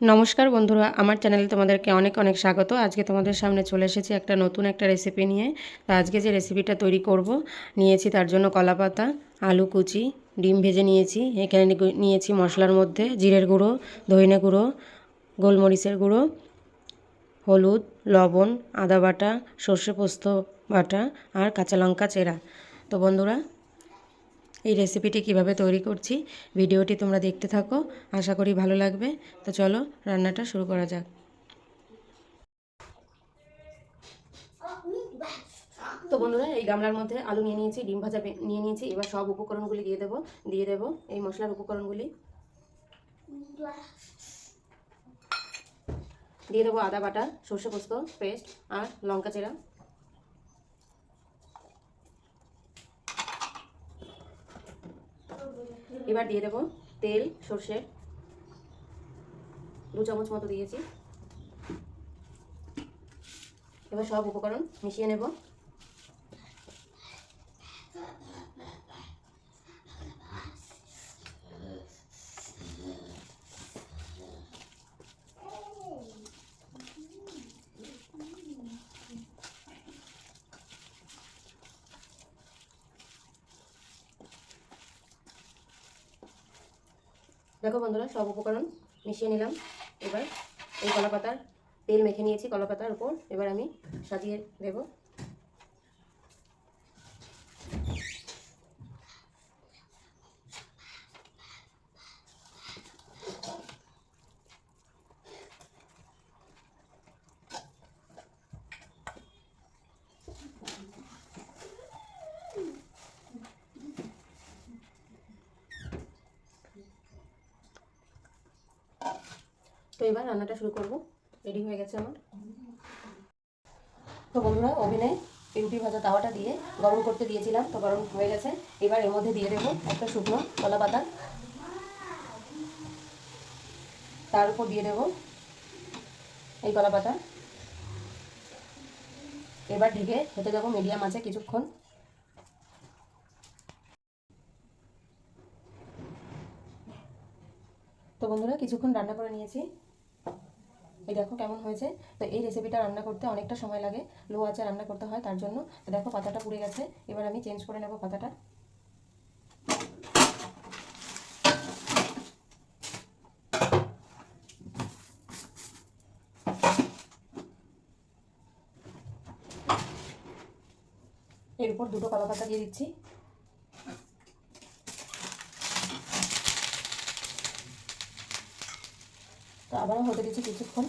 নমস্কার বন্ধুরা, আমার চ্যানেলে তোমাদেরকে অনেক অনেক স্বাগত। আজকে তোমাদের সামনে চলে এসেছি একটা নতুন একটা রেসিপি নিয়ে। তা আজকে যে রেসিপিটা তৈরি করব, নিয়েছি তার জন্য কলা পাতা আলু কুচি, ডিম ভেজে নিয়েছি, এখানে নিয়েছি মশলার মধ্যে জিরের গুঁড়ো, ধইনে গুঁড়ো, গোলমরিচের গুঁড়ো, হলুদ, লবণ, আদা বাটা, সর্ষে পোস্ত বাটা আর কাঁচা লঙ্কা চেরা। তো বন্ধুরা এই রেসিপিটি কীভাবে তৈরি করছি, ভিডিওটি তোমরা দেখতে থাকো, আশা করি ভালো লাগবে। তো চলো, রান্নাটা শুরু করা যাক। তো বন্ধুরা, এই গামলার মধ্যে আলু নিয়ে নিয়েছি, ডিম ভাজা নিয়ে নিয়েছি, এবার সব উপকরণগুলি দিয়ে দেবো দিয়ে দেবো এই মশলার উপকরণগুলি। দিয়ে দেবো আদা বাটা, সর্ষে পোস্ত, পেস্ট আর লঙ্কা চেরা। এবার দিয়ে দেব তেল সর্ষের দু চামচ মতো দিয়েছি। এবার সব উপকরণ মিশিয়ে নেব। দেখো বন্ধুরা, সব উপকরণ মিশিয়ে নিলাম। এবার এই কলা পাতার তেল মেখে নিয়েছি কলা পাতার উপর। এবার আমি সাজিয়ে দেব। এবার রান্নাটা শুরু করব। রেডি হয়ে গেছে আমার। তো বন্ধুরা, ওভেনে রুটি ভাজা তাওয়াটা দিয়ে গরম করতে দিয়েছিলাম, তো গরম হয়ে গেছে। এবার এর মধ্যে দিয়ে দেবো একটা শুকনো কলা পাতা তার উপর দিয়ে দেবো এই কলা পাতা এবার ঢেকে হতে দেবো মিডিয়াম আছে কিছুক্ষণ। তো বন্ধুরা, কিছুক্ষণ রান্না করে নিয়েছি। এই দেখো কেমন হয়েছে? তো এই রেসিপিটা রান্না করতে অনেকটা সময় লাগে। লো আঁচে রান্না করতে হয়, তার জন্য। তো দেখো পাতাটা পুড়ে গেছে। এবার আমি চেঞ্জ করে নেব পাতাটা। এর উপর দুটো কলা পাতা দিয়ে দিচ্ছি। তো আবারও হতে দিচ্ছি কিছুক্ষণ।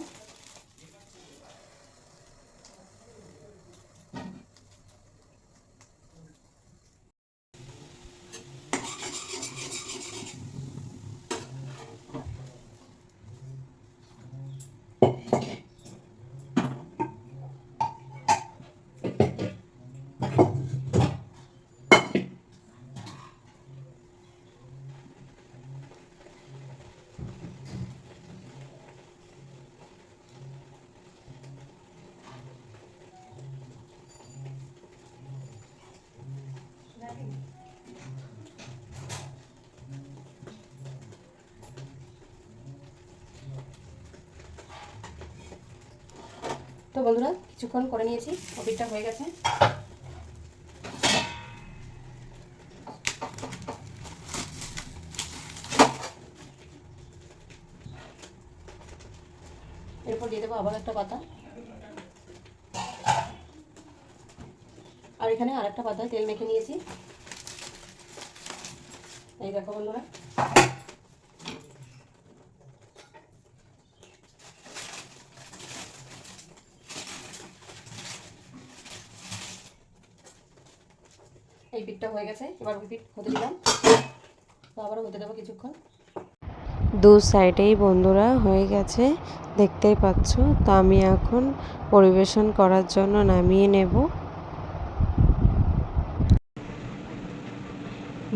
তো বন্ধুরা, কিছুক্ষণ করে নিয়েছি কপিটা হয়ে গেছে। এরপর দিয়ে দেবো আবার একটা পাতা। আর এখানে আরেকটা পাতায় তেল মেখে নিয়েছি। এই দেখো বন্ধুরা। এই পিঠটা হয়ে গেছে, এবার ওই পিঠ হতে দিলাম। তো আবারও হতে দেবো কিছুক্ষণ। দু সাইডেই বন্ধুরা হয়ে গেছে, দেখতেই পাচ্ছ। তো আমি এখন পরিবেশন করার জন্য নামিয়ে নেব।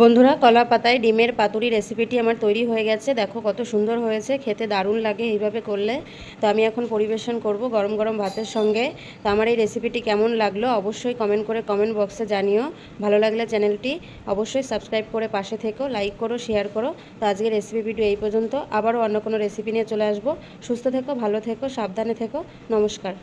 বন্ধুরা কলা পাতায় ডিমের পাতুরি রেসিপিটি আমার তৈরি হয়ে গেছে। দেখো কত সুন্দর হয়েছে, খেতে দারুণ লাগে এইভাবে করলে। তো আমি এখন পরিবেশন করব গরম গরম ভাতের সঙ্গে। তো আমার এই রেসিপিটি কেমন লাগল অবশ্যই কমেন্ট করে কমেন্ট বক্সে জানিও। ভালো লাগলে চ্যানেলটি অবশ্যই সাবস্ক্রাইব করে পাশে থেকো, লাইক করো, শেয়ার করো। তো আজকে রেসিপি ভিডিও এই পর্যন্ত। আবারও অন্য কোনো রেসিপি নিয়ে চলে আসব। সুস্থ থেকো, ভালো থেকো, সাবধানে থেকো। নমস্কার।